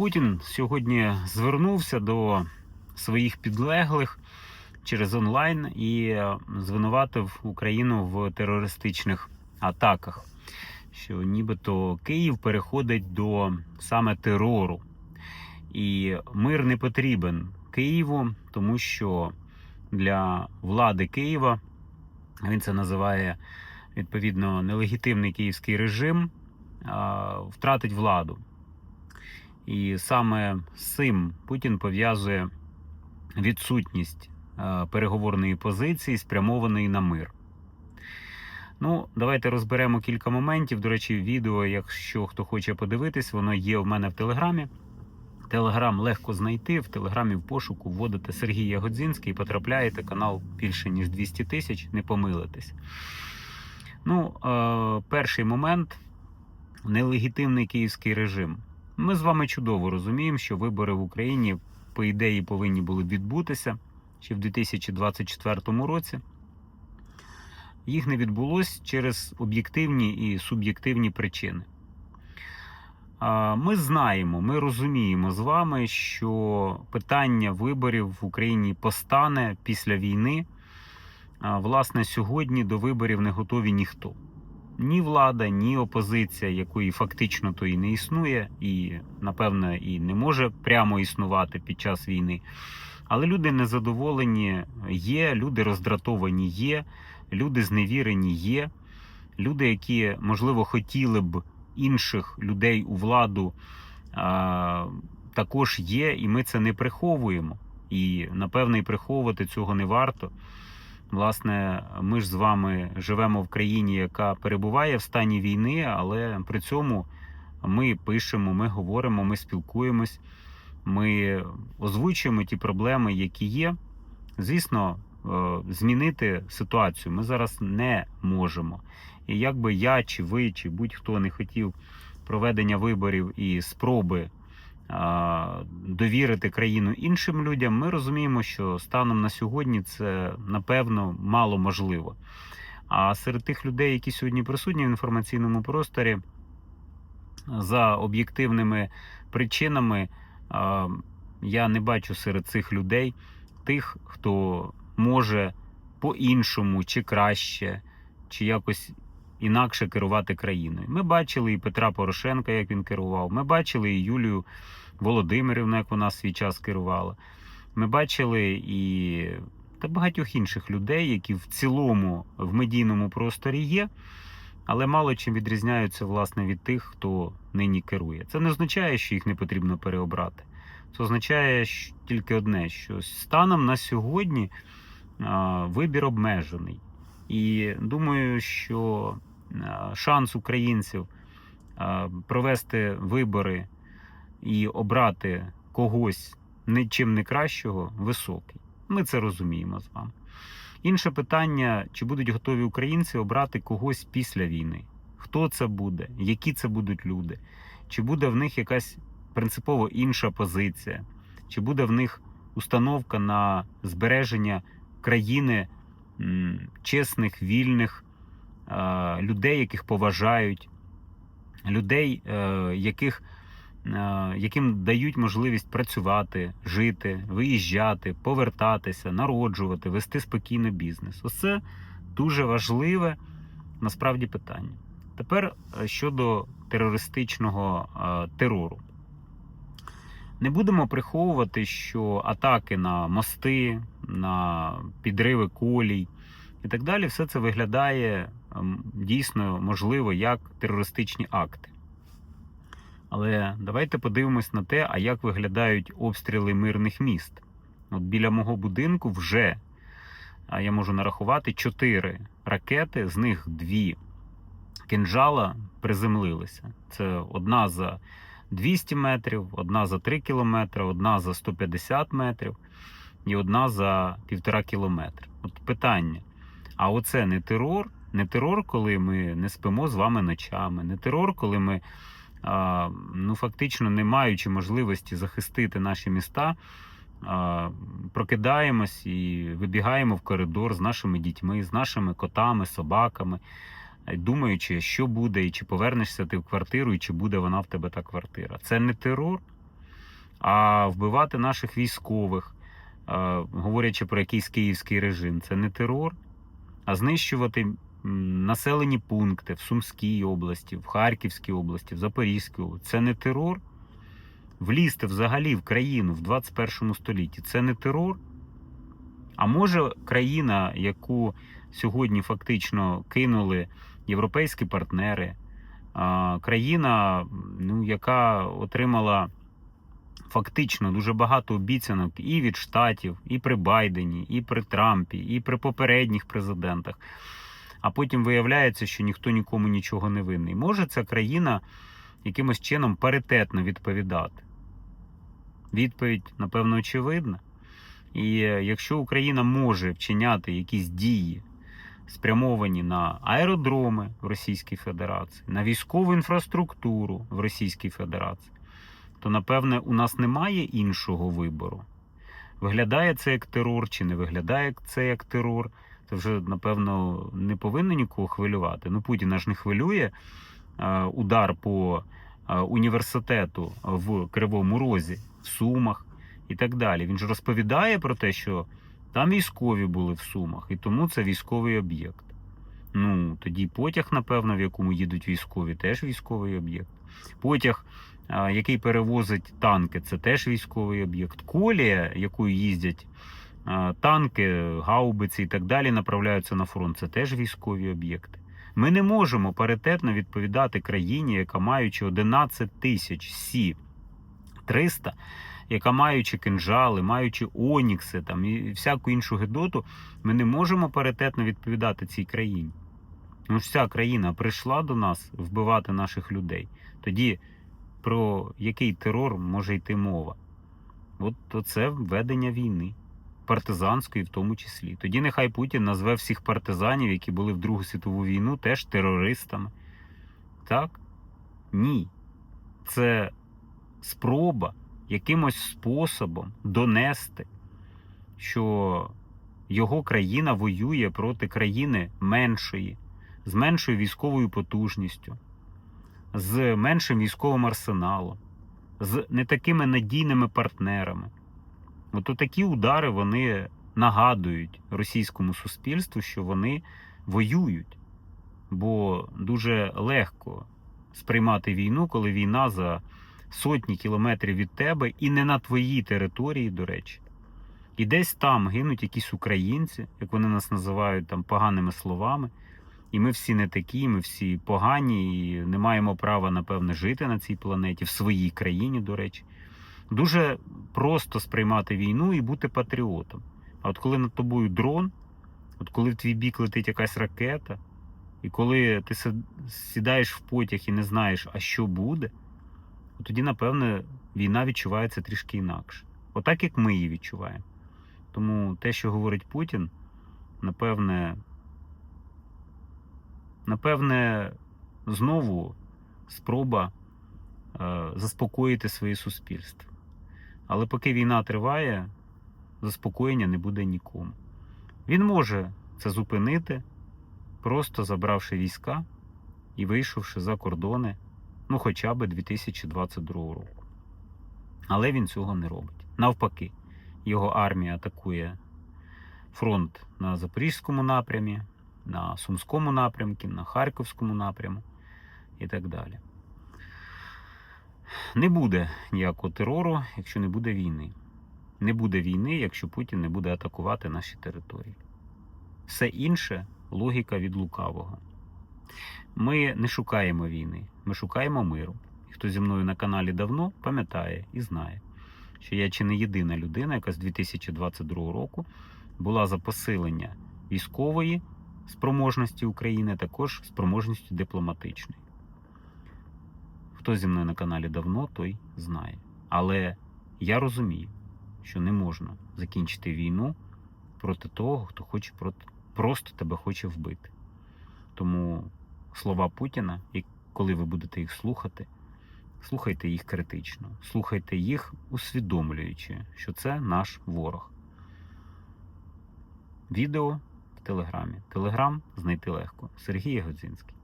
Путін сьогодні звернувся до своїх підлеглих через онлайн і звинуватив Україну в терористичних атаках, що нібито Київ переходить до саме терору. І мир не потрібен Києву, тому що для влади Києва він це називає відповідно нелегітимний київський режим, втратить владу. І саме з цим Путін пов'язує відсутність е, переговорної позиції, спрямованої на мир. Ну, давайте розберемо кілька моментів. До речі, відео, якщо хто хоче подивитись, воно є в мене в Телеграмі. Телеграм легко знайти. В Телеграмі в пошуку вводите Сергій Ягодзінський і потрапляєте канал більше ніж 200 тисяч, не помилитесь. Ну, е, перший момент нелегітимний київський режим. Ми з вами чудово розуміємо, що вибори в Україні, по ідеї, повинні були відбутися ще в 2024 році. Їх не відбулось через об'єктивні і суб'єктивні причини. Ми знаємо, ми розуміємо з вами, що питання виборів в Україні постане після війни. Власне, сьогодні до виборів не готові ніхто. Ні влада, ні опозиція, якої фактично то і не існує, і, напевно, і не може прямо існувати під час війни. Але люди незадоволені є, люди роздратовані є, люди зневірені є, люди, які, можливо, хотіли б інших людей у владу, також є, і ми це не приховуємо. І, напевно, і приховувати цього не варто. Власне, ми ж з вами живемо в країні, яка перебуває в стані війни, але при цьому ми пишемо, ми говоримо, ми спілкуємось, ми озвучуємо ті проблеми, які є. Звісно, е, змінити ситуацію ми зараз не можемо. І якби я, чи ви, чи будь-хто не хотів проведення виборів і спроби довірити країну іншим людям, ми розуміємо, що станом на сьогодні це напевно мало можливо. А серед тих людей, які сьогодні присутні в інформаційному просторі, за об'єктивними причинами, я не бачу серед цих людей тих, хто може по-іншому чи краще, чи якось інакше керувати країною. Ми бачили і Петра Порошенка, як він керував. Ми бачили і Юлію Володимирівну, як вона свій час керувала. Ми бачили і та багатьох інших людей, які в цілому в медійному просторі є, але мало чим відрізняються власне від тих, хто нині керує. Це не означає, що їх не потрібно переобрати. Це означає що- тільки одне: що станом на сьогодні а, вибір обмежений. І думаю, що шанс українців провести вибори і обрати когось нічим не кращого високий. Ми це розуміємо з вами. Інше питання: чи будуть готові українці обрати когось після війни? Хто це буде? Які це будуть люди? Чи буде в них якась принципово інша позиція? Чи буде в них установка на збереження країни чесних, вільних е, людей, яких поважають, людей, е, яких, е, яким дають можливість працювати, жити, виїжджати, повертатися, народжувати, вести спокійно бізнес. Оце дуже важливе насправді питання. Тепер е, щодо терористичного е, терору. Не будемо приховувати, що атаки на мости, на підриви колій і так далі, все це виглядає дійсно можливо як терористичні акти. Але давайте подивимось на те, а як виглядають обстріли мирних міст. От біля мого будинку вже я можу нарахувати чотири ракети, з них дві кинжала приземлилися. Це одна за 200 метрів, одна за 3 кілометри, одна за 150 метрів і одна за півтора кілометри. От питання: а оце не терор? Не терор, коли ми не спимо з вами ночами, не терор, коли ми а, ну, фактично не маючи можливості захистити наші міста, а, прокидаємось і вибігаємо в коридор з нашими дітьми, з нашими котами, собаками, е, думаючи, що буде, і чи повернешся ти в квартиру, і чи буде вона в тебе та квартира. Це не терор. А вбивати наших військових, е, говорячи про якийсь київський режим, це не терор, а знищувати населені пункти в Сумській області, в Харківській області, в Запорізькій області. Це не терор. Влізти взагалі в країну в 21 столітті це не терор. А може країна, яку сьогодні фактично кинули європейські партнери, країна, ну, яка отримала фактично дуже багато обіцянок і від Штатів, і при Байдені, і при Трампі, і при попередніх президентах. А потім виявляється, що ніхто нікому нічого не винний. Може ця країна якимось чином паритетно відповідати? Відповідь, напевно, очевидна. І е, якщо Україна може вчиняти якісь дії, спрямовані на аеродроми в Російській Федерації, на військову інфраструктуру в Російській Федерації, то напевне у нас немає іншого вибору. Виглядає це як терор чи не виглядає це як терор, це вже напевно не повинно нікого хвилювати. Ну Путіна ж не хвилює удар по університету в Кривому Розі, в Сумах і так далі. Він ж розповідає про те, що там військові були в Сумах, і тому це військовий об'єкт. Ну, тоді потяг, напевно, в якому їдуть військові, теж військовий об'єкт. Потяг, який перевозить танки, це теж військовий об'єкт. Колія, якою їздять танки, гаубиці і так далі, направляються на фронт, це теж військові об'єкти. Ми не можемо паритетно відповідати країні, яка маючи 11 тисяч сі 300, яка маючи кинжали, маючи онікси там і всяку іншу гедоту, ми не можемо паритетно відповідати цій країні. Ну ця країна прийшла до нас вбивати наших людей. Тоді про який терор може йти мова? От це ведення війни, партизанської в тому числі. Тоді нехай Путін назве всіх партизанів, які були в Другу світову війну, теж терористами. Так? Ні. Це спроба якимось способом донести, що його країна воює проти країни меншої, з меншою військовою потужністю, з меншим військовим арсеналом, з не такими надійними партнерами. От такі удари вони нагадують російському суспільству, що вони воюють, бо дуже легко сприймати війну, коли війна за сотні кілометрів від тебе і не на твоїй території, до речі. І десь там гинуть якісь українці, як вони нас називають там поганими словами. І ми всі не такі, ми всі погані, і не маємо права, напевне, жити на цій планеті, в своїй країні, до речі. Дуже просто сприймати війну і бути патріотом. А от коли над тобою дрон, от коли в твій бік летить якась ракета, і коли ти сідаєш в потяг і не знаєш, а що буде, тоді, напевне, війна відчувається трішки інакше. Отак, як ми її відчуваємо. Тому те, що говорить Путін, напевне, напевне, знову спроба е, заспокоїти своє суспільство. Але поки війна триває, заспокоєння не буде нікому. Він може це зупинити, просто забравши війська і вийшовши за кордони, ну хоча б 2022 року. Але він цього не робить. Навпаки, його армія атакує фронт на Запорізькому напрямі, на Сумському напрямку, на Харківському напряму і так далі. Не буде ніякого терору, якщо не буде війни. Не буде війни, якщо Путін не буде атакувати наші території. Все інше логіка від лукавого. Ми не шукаємо війни, ми шукаємо миру. І хто зі мною на каналі давно пам'ятає і знає, що я чи не єдина людина, яка з 2022 року була за посилення військової спроможності України, також спроможністю дипломатичної. Хто зі мною на каналі давно, той знає. Але я розумію, що не можна закінчити війну проти того, хто хоче просто тебе хоче вбити. Тому слова Путіна, і коли ви будете їх слухати, слухайте їх критично, слухайте їх, усвідомлюючи, що це наш ворог. Відео в Телеграмі. Телеграм знайти легко. Сергій Ягодзінський.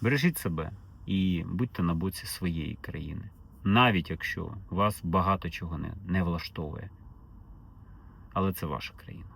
Бережіть себе і будьте на боці своєї країни. навіть якщо вас багато чого не, не влаштовує. Але це ваша країна.